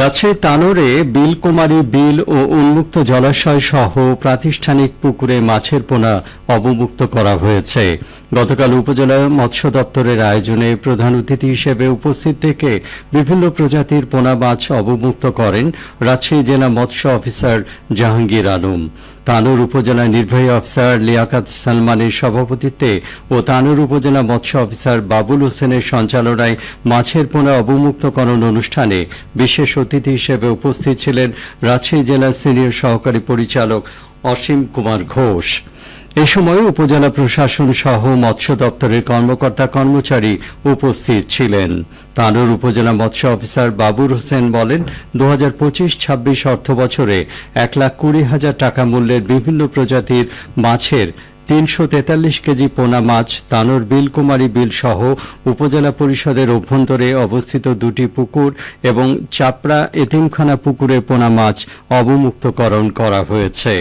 রাজশাহী তানোরে বিলকুমারী বিল ও উন্মুক্ত জলাশয় সহ প্রাতিষ্ঠানিক পুকুরে মাছের পোনা অবমুক্ত করা হয়েছে। গতকাল উপজেলা মৎস্য দপ্তরের আয়োজনে প্রধান অতিথি হিসেবে উপস্থিত থেকে বিভিন্ন প্রজাতির পোনা মাছ অবমুক্ত করেন রাজশাহী জেলা মৎস্য অফিসার জাহাঙ্গীর আলম। তানোর উপজেলা নির্বাহী অফিসার লিয়াকাত সালমানের সভাপতিত্বে ও তানোর উপজেলা মৎস্য অফিসার বাবুল হোসেনের সঞ্চালনায় মাছের পোনা অবমুক্তকরণ অনুষ্ঠানে বিশেষ অতিথি হিসেবে উপস্থিত ছিলেন রাজশাহী জেলার সিনিয়র সহকারী পরিচালক অসীম কুমার ঘোষ। এ সময় উপজেলা প্রশাসন সহ মৎস্য দপ্তরের কর্মকর্তা কর্মচারী উপস্থিত ছিলেন। তানোর উপজেলা মৎস্য অফিসার বাবুর হোসেন বলেন দু হাজার পঁচিশ, ছাব্বিশ অর্থ বছরে এক লাখ কুড়ি হাজার টাকা মূল্যের বিভিন্ন প্রজাতির মাছের তিনশো তেতাল্লিশ কেজি পোনা মাছ তানোর বিলকুমারী বিল সহ উপজেলা পরিষদের অভ্যন্তরে অবস্থিত দুটি পুকুর এবং চাপড়া এতিমখানা পুকুরে পোনা মাছ অবমুক্তকরণ করা হয়েছে।